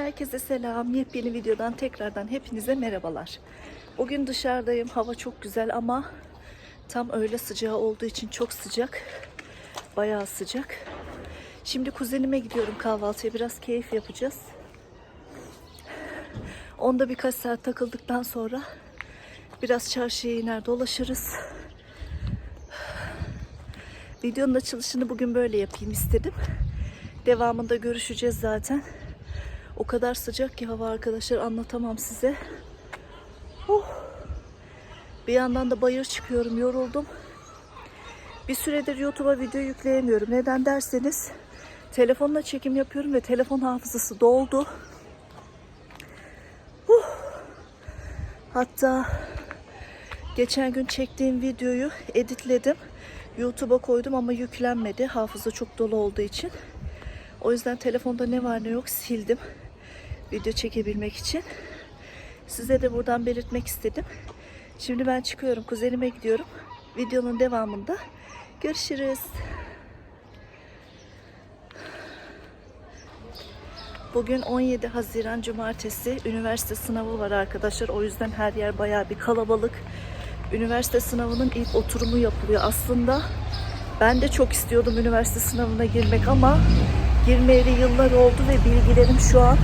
Herkese selam. Yepyeni videodan tekrardan hepinize merhabalar. Bugün dışarıdayım. Hava çok güzel ama tam öğle sıcağı olduğu için çok sıcak. Bayağı sıcak. Şimdi kuzenime gidiyorum kahvaltıya. Biraz keyif yapacağız. Onda birkaç saat takıldıktan sonra biraz çarşıya iner dolaşırız. Videonun açılışını bugün böyle yapayım istedim. Devamında görüşeceğiz zaten. O kadar sıcak ki hava arkadaşlar anlatamam size. Oh. Bir yandan da bayır çıkıyorum yoruldum. Bir süredir YouTube'a video yükleyemiyorum. Neden derseniz telefonla çekim yapıyorum ve telefon hafızası doldu. Uh. Hatta geçen gün çektiğim videoyu editledim. YouTube'a koydum ama yüklenmedi. Hafıza çok dolu olduğu için. O yüzden telefonda ne var ne yok sildim. Video çekebilmek için. Size de buradan belirtmek istedim. Şimdi ben çıkıyorum. Kuzenime gidiyorum. Videonun devamında görüşürüz. Bugün 17 Haziran Cumartesi. Üniversite sınavı var arkadaşlar. O yüzden her yer bayağı bir kalabalık. Üniversite sınavının ilk oturumu yapılıyor. Aslında ben de çok istiyordum üniversite sınavına girmek ama girmeyeli yıllar oldu ve bilgilerim şu an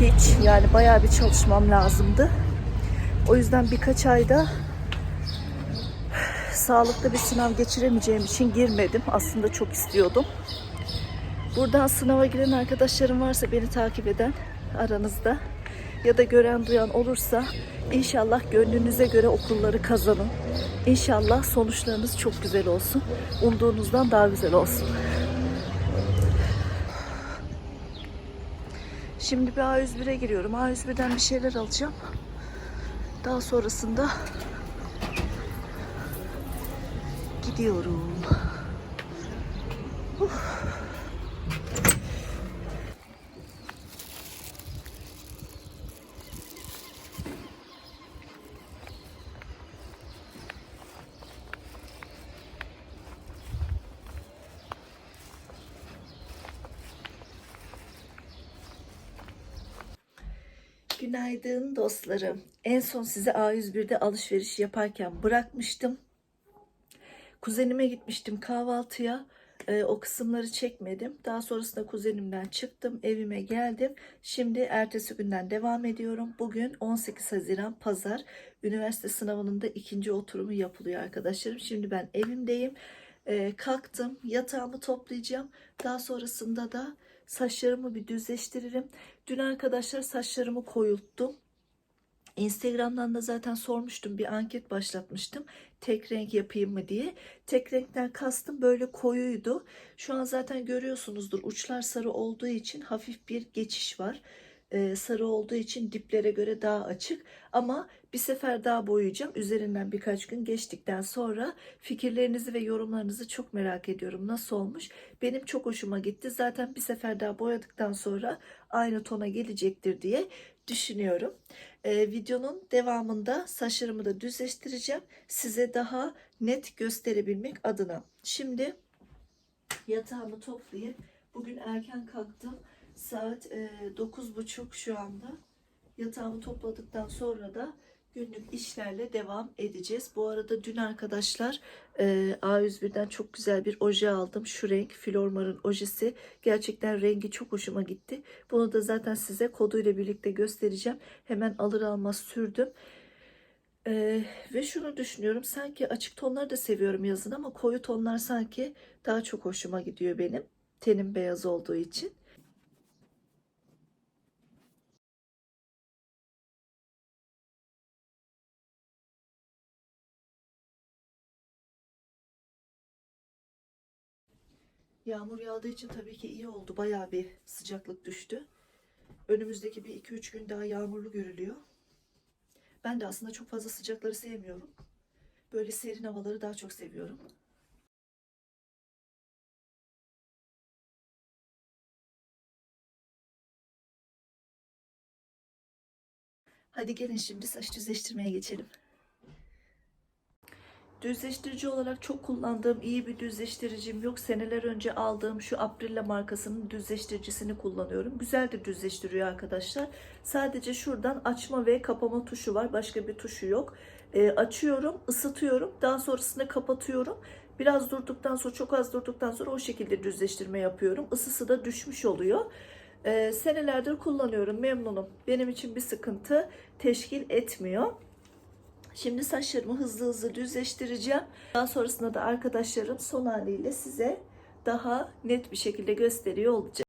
hiç. Yani bayağı bir çalışmam lazımdı. O yüzden birkaç ayda sağlıklı bir sınav geçiremeyeceğim için girmedim. Aslında çok istiyordum. Buradan sınava giren arkadaşlarım varsa beni takip eden aranızda ya da gören duyan olursa inşallah gönlünüze göre okulları kazanın. İnşallah sonuçlarınız çok güzel olsun. Umduğunuzdan daha güzel olsun. Şimdi bir A101'e giriyorum. A101'den bir şeyler alacağım. Daha sonrasında gidiyorum. Günaydın dostlarım. En son size A101'de alışveriş yaparken bırakmıştım. Kuzenime gitmiştim kahvaltıya. Ee, o kısımları çekmedim. Daha sonrasında kuzenimden çıktım. Evime geldim. Şimdi ertesi günden devam ediyorum. Bugün 18 Haziran Pazar. Üniversite sınavının da ikinci oturumu yapılıyor arkadaşlarım. Şimdi ben evimdeyim. Ee, kalktım. Yatağımı toplayacağım. Daha sonrasında da saçlarımı bir düzleştiririm. Dün arkadaşlar saçlarımı koyulttum. Instagram'dan da zaten sormuştum bir anket başlatmıştım. Tek renk yapayım mı diye. Tek renkten kastım böyle koyuydu. Şu an zaten görüyorsunuzdur uçlar sarı olduğu için hafif bir geçiş var. Ee, sarı olduğu için diplere göre daha açık. Ama bir sefer daha boyayacağım. Üzerinden birkaç gün geçtikten sonra fikirlerinizi ve yorumlarınızı çok merak ediyorum. Nasıl olmuş? Benim çok hoşuma gitti. Zaten bir sefer daha boyadıktan sonra aynı tona gelecektir diye düşünüyorum. Ee, videonun devamında saçlarımı da düzleştireceğim. Size daha net gösterebilmek adına. Şimdi yatağımı toplayıp bugün erken kalktım. Saat e, 9.30 şu anda. Yatağımı topladıktan sonra da günlük işlerle devam edeceğiz. Bu arada dün arkadaşlar e, A101'den çok güzel bir oje aldım. Şu renk Flormar'ın ojesi. Gerçekten rengi çok hoşuma gitti. Bunu da zaten size koduyla birlikte göstereceğim. Hemen alır almaz sürdüm. E, ve şunu düşünüyorum. Sanki açık tonları da seviyorum yazın ama koyu tonlar sanki daha çok hoşuma gidiyor benim. Tenim beyaz olduğu için. Yağmur yağdığı için tabii ki iyi oldu. Bayağı bir sıcaklık düştü. Önümüzdeki bir 2-3 gün daha yağmurlu görülüyor. Ben de aslında çok fazla sıcakları sevmiyorum. Böyle serin havaları daha çok seviyorum. Hadi gelin şimdi saç düzleştirmeye geçelim. Düzleştirici olarak çok kullandığım iyi bir düzleştiricim yok. Seneler önce aldığım şu Aprilla markasının düzleştiricisini kullanıyorum. Güzel de düzleştiriyor arkadaşlar. Sadece şuradan açma ve kapama tuşu var. Başka bir tuşu yok. Ee, açıyorum, ısıtıyorum. Daha sonrasında kapatıyorum. Biraz durduktan sonra, çok az durduktan sonra o şekilde düzleştirme yapıyorum. Isısı da düşmüş oluyor. Ee, senelerdir kullanıyorum. Memnunum. Benim için bir sıkıntı teşkil etmiyor. Şimdi saçlarımı hızlı hızlı düzleştireceğim. Daha sonrasında da arkadaşlarım son haliyle size daha net bir şekilde gösteriyor olacak.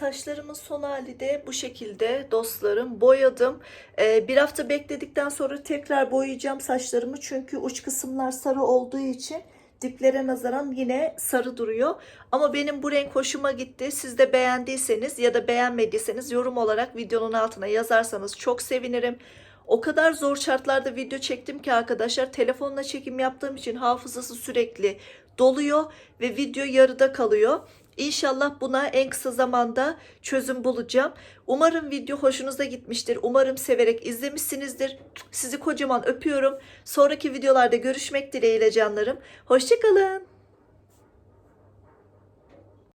Saçlarımın son hali de bu şekilde dostlarım. Boyadım. Ee, bir hafta bekledikten sonra tekrar boyayacağım saçlarımı. Çünkü uç kısımlar sarı olduğu için diplere nazaran yine sarı duruyor. Ama benim bu renk hoşuma gitti. Siz de beğendiyseniz ya da beğenmediyseniz yorum olarak videonun altına yazarsanız çok sevinirim. O kadar zor şartlarda video çektim ki arkadaşlar telefonla çekim yaptığım için hafızası sürekli doluyor ve video yarıda kalıyor. İnşallah buna en kısa zamanda çözüm bulacağım. Umarım video hoşunuza gitmiştir. Umarım severek izlemişsinizdir. Sizi kocaman öpüyorum. Sonraki videolarda görüşmek dileğiyle canlarım. Hoşçakalın.